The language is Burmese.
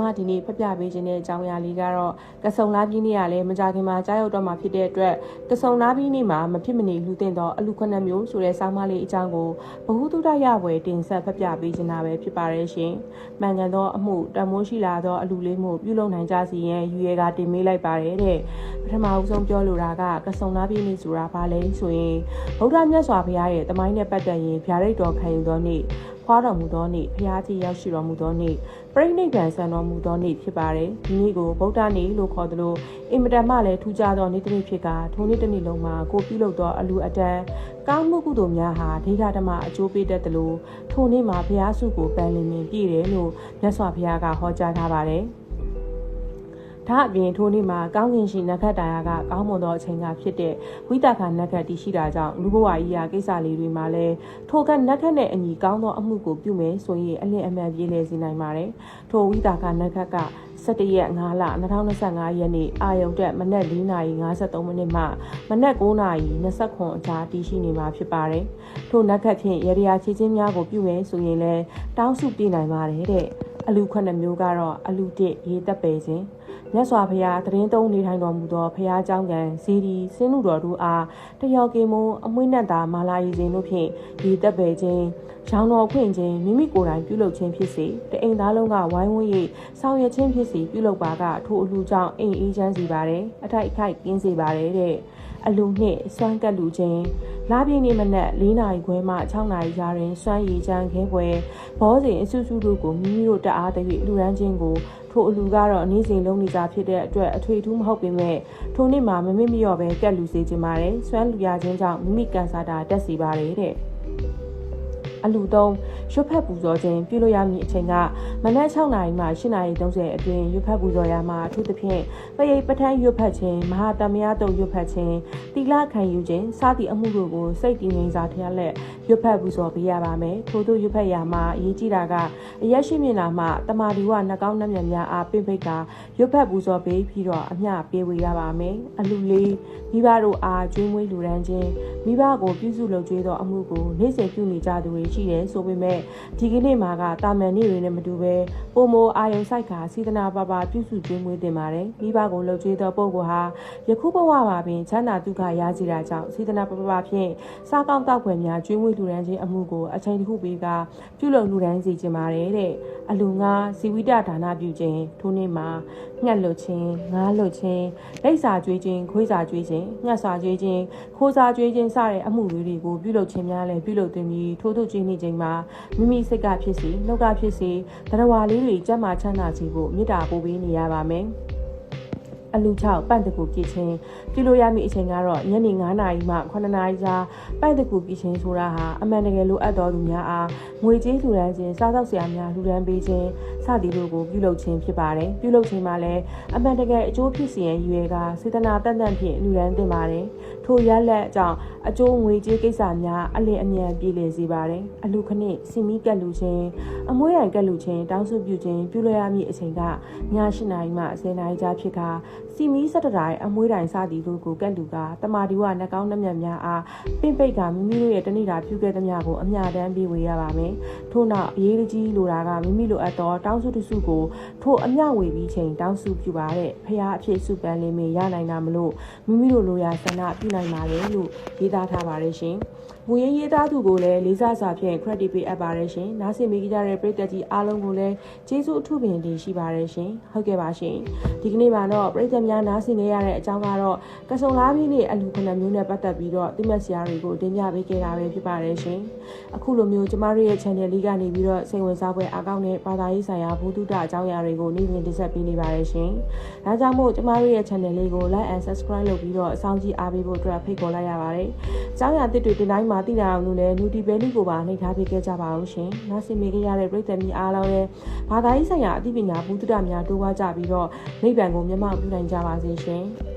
မဒီနေ့ဖျက်ပြပေးခြင်းတဲ့အကြောင်းအရာလေးကတော့ကဆုံလာပြည်နေ့ကလည်းမကြခင်မှာကြားရောက်တော့မှာဖြစ်တဲ့အတွက်ကဆုံလာပြည်နေ့မှာမဖြစ်မနေလူတင်တော့အလူခွနမျိုးဆိုတဲ့ဆောင်းပါးလေးအကြောင်းကိုဘ ഹു တုဒရဝယ်တင်ဆက်ဖျက်ပြပေးခြင်းတာပဲဖြစ်ပါရဲ့ရှင်။မှန်ကန်သောအမှုတမိုးရှိလာသောအလူလေးမှုပြုလုပ်နိုင်ကြစီရင်ယူရဲကတင်မေးလိုက်ပါတယ်တဲ့။ပထမအဦးဆုံးပြောလိုတာကကဆုံလာပြည်နေ့ဆိုတာဘာလဲဆိုရင်ဗုဒ္ဓမြတ်စွာဘုရားရဲ့တမိုင်းနဲ့ပတ်သက်ရင်ဗျာဒိတ်တော်ခံယူသောနေ့ ဖွားတော်မူသောနေ့ဖျားကြီးရောက်ရှိတော်မူသောနေ့ပြိဋိနိဗ္ဗာန်ဆံတော်မူသောနေ့ဖြစ်ပါတယ်ဒီနေ့ကိုဗုဒ္ဓနေ့လို့ခေါ်သလိုအင်မတန်မှလည်းထူးခြားသောနေ့တစ်နေ့ဖြစ်ကထိုနေ့တစ်နေ့လုံးမှာကိုပြုလုပ်သောအလူအတန်းကောင်းမှုကုသိုလ်များဟာဒိဋ္ဌဓမ္မအကျိုးပေးတတ်သလိုထိုနေ့မှာဘုရားစုကိုပန်းလင်းမြင်ပြည့်တယ်လို့မြတ်စွာဘုရားကဟောကြားထားပါတယ် ဒါအပြင်ထိုနေ့မှာကောင်းကင်ရှင်နဂတ်တရားကကောင်းမွန်သောအချိန်ကဖြစ်တဲ့ဝိတခနဂတ်တည်ရှိတာကြောင့်လူဘဝကြီးရာကိစ္စလေးတွေမှာလည်းထိုကနဂတ်နဲ့အညီကောင်းသောအမှုကိုပြုမယ်ဆိုရင်အလင်းအမှန်ပြေးလဲစေနိုင်ပါတယ်။ထိုဝိတခနဂတ်က17ရက်5လ2025ရက်နေ့အာယုံတက်မနက်4:53မိနစ်မှမနက်9:29အကြားတည်ရှိနေမှာဖြစ်ပါတယ်။ထိုနဂတ်ဖြင့်ရရချီချင်းများကိုပြုမယ်ဆိုရင်လည်းတောင်းစုပြနိုင်ပါတယ်တဲ့အလူခွနှစ်မျိုးကတော့အလူတစ်ရေတက်ပယ်ခြင်း မြတ်စွာဘုရားတရင်သုံးနေထိုင်တော်မူသောဘုရားကျောင်းကံဇီဒီစင်းလူတော်တို့အားတယောက်ကင်မုံအမွှေးနဲ့သာမာလာရီခြင်းတို့ဖြင့်ဒီတက်ပယ်ခြင်းရောင်တော်ဖွင့်ခြင်းမိမိကိုယ်တိုင်ပြုလုပ်ခြင်းဖြစ်စေတအိမ်သားလုံးကဝိုင်းဝန်း၍ဆောင်ရွက်ခြင်းဖြစ်စေပြုလုပ်ပါကထိုအလူကြောင့်အိမ်အေးချမ်းစေပါတယ်အထိုက်အခိုက်ကင်းစေပါတယ်တဲ့အလူနှင့်စွမ်းကပ်လူခြင်း လာပြင်းနေမနက်၄နာရီခွဲမှ6နာရီကြားတွင်စွမ်းရည်ချမ်းခဲပွဲဘောစဉ်အစုစုတို့ကိုမိမိတို့တအားတ၍လူရန်ချင်းကိုထိုအလူကတော့အနည်းစဉ်လုံးနေကြဖြစ်တဲ့အတွက်အထွေထူးမဟုတ်ပေမဲ့ထိုနေ့မှာမမစ်မလျော့ပဲကက်လူစေခြင်းပါတယ်စွမ်းလူရခြင်းကြောင့်မိမိကန်ဆာတာတက်စီပါတယ်တဲ့ အလူသုံးရွတ်ဖက်ပူဇော်ခြင်းပြုလို့ရမည့်အချိန်ကမနက်6နာရီမှ8နာရီ30အတွင်းရွတ်ဖက်ပူဇော်ရမှာအထူးသဖြင့်ပရိတ်ပထန်းရွတ်ဖက်ခြင်းမဟာတမယတုံရွတ်ဖက်ခြင်းတိလခံယူခြင်းစသည့်အမှုတို့ကိုစိတ်တည်ငြိမ်စွာထရလက်ရွတ်ဖက်ပူဇော်ပေးရပါမယ်ထို့သောရွတ်ဖက်ရမှာအရေးကြီးတာကအရက်ရှိမြင်လာမှတမာဒီဝနှကောင်းနှမျက်များအားပင့်ဖိတ်ကရွတ်ဖက်ပူဇော်ပေးပြီးတော့အမျှပေးဝေရပါမယ်အလူလေးမိဘတို့အားကျွေးမွေးလူရန်ခြင်းမိဘကိုပြုစုလုပ်ကြွေးသောအမှုကိုနေ့စဉ်ပြုနေကြသူတွေရှိတယ်ဆိုပေမဲ့ဒီကနေ့မှာကတာမန်နေ့တွေနဲ့မတူပဲပုံမိုအာယုံဆိုင်ခါစေတနာပါပါပြုစုကျွေးမွေးတင်ပါတယ်မိဘကိုလှုပ်ကြွေးသောပုံကဟာယခုဘဝမှာပင်ချမ်းသာဒုက္ခရစီတာကြောင့်စေတနာပါပါဖြင့်စားကောင်းတောက်ွယ်များကျွေးမွေးလူရန်ခြင်းအမှုကိုအချိန်တစ်ခုပေးကပြုလုပ်လူရန်စီခြင်းပါတယ်တဲ့အလူငါဇီဝိတဒါနပြုခြင်းထိုနေ့မှာငှက်လွတ်ခြင်းငားလွတ်ခြင်းလိပ်စာကျွေးခြင်းခွေးစာကျွေးခြင်းငှက်စာကျွေးခြင်းခိုးစာကျွေးခြင်းစတဲ့အမှုတွေကိုပြုလုပ်ခြင်းများလည်းပြုလုပ်သွင်းပြီးထိုးထုတ်ခြင်းနေခြင်းမှာမိမိစိတ်ကဖြစ်စီနှုတ်ကဖြစ်စီတရဝါလေးတွေကြက်မှချမ်းသာစီဖို့မေတ္တာပို့ပေးနေရပါမယ်။ အလူ6ပန့်တကူပြည့်ချင်းပြုလို့ရမည့်အချိန်ကတော့ညနေ9နာရီမှ9နာရီကြားပန့်တကူပြည့်ချင်းဆိုတာဟာအမှန်တကယ်လိုအပ်တော်သူများအားငွေကြေးလှူဒန်းခြင်းစားသောက်စရာများလှူဒန်းပေးခြင်းစသည်တို့ကိုပြုလုပ်ခြင်းဖြစ်ပါတယ်ပြုလုပ်ခြင်းမှာလည်းအမှန်တကယ်အကျိုးဖြစ်စီရန်ရည်ရွယ်ကစေတနာတန်တန်ဖြင့်လှူဒန်းသင့်ပါတယ်ထိုရလက်အကြောင်းအကျိုးငွေကြေးကိစ္စများအလင်းအမြန်ပြည်လည်စေပါတယ်အလူခဏစီမီကက်လူချင်းအမွှေးရန်ကက်လူချင်းတောင်းစုပြုခြင်းပြုလို့ရမည့်အချိန်ကည8နာရီမှ10နာရီကြားဖြစ်ကစီမီ၁၇တိုင်းအမွှေးတိုင်းစသည်တို့ကိုကက်လူကတမာဒီဝနှကောင်းနှမျက်များအားပင့်ပိတ်ကမိမိတို့ရဲ့တဏိတာပြုခဲ့သမျှကိုအမြတမ်းပေးဝေရပါမယ်ထို့နောက်အရေးကြီးလိုတာကမိမိလိုအပ်သောတောင်းစုတစုကိုထိုအမြဝေပြီးချိန်တောင်းစုပြုပါတဲ့ဖះအဖြစ်စုပန်းလေးမင်းရနိုင်တာမလို့မိမိတို့လိုရာဆန္ဒပြုနိုင်ပါတယ်လို့ရေးသားထားပါတယ်ရှင်။ မူရင်းရေးသားသူကိုလည်းလေးစားစွာဖြင့် credit ပေးအပ်ပါတယ်ရှင်။နားဆင်မိကြတဲ့ပရိသတ်ကြီးအားလုံးကိုလည်းကျေးဇူးအထူးပင်တင်ရှိပါတယ်ရှင်။ဟုတ်ကဲ့ပါရှင်။ဒီကနေ့မှာတော့ပရိသတ်များနားဆင်နေရတဲ့အကြောင်းကတော့ကဆုံလားပြည်နေ့အလူခဏမျိုးနဲ့ပတ်သက်ပြီးတော့တိမတ်ဆရာတွေကိုတင်ပြပေးခဲ့တာပဲဖြစ်ပါတယ်ရှင်။အခုလိုမျိုးကျမတို့ရဲ့ channel လေးကနေပြီးတော့စိတ်ဝင်စားဖွယ်အကောင့်နဲ့ဘာသာရေးဆိုင်ရာဘုဒ္ဓအကြောင်းအရာတွေကိုနေ့စဉ်တင်ဆက်ပေးနေပါတယ်ရှင်။ဒါကြောင့်မို့ကျမတို့ရဲ့ channel လေးကို like and subscribe လုပ်ပြီးတော့အဆောင်ကြီးအားပေးဖို့အတွက်ဖိတ်ခေါ်လိုက်ရပါတယ်။အကြောင်းအရာတစ်တွေတင်တိုင်းမှာသိနိုင်အောင်လို့လည်း Nutri Belly ကိုပါနှိပ်ထားပေးခဲ့ကြပါအောင်ရှင်။နောက်ဆင်မိခဲ့ရတဲ့ပြည်သက်များအားလုံးလည်းဘာသာရေးဆိုင်ရာအသိပညာဘုဒ္ဓများတိုးပွားကြပြီးတော့နိဗ္ဗာန်ကိုမျက်မှောက်ပြုနိုင်ကြပါစေရှင်။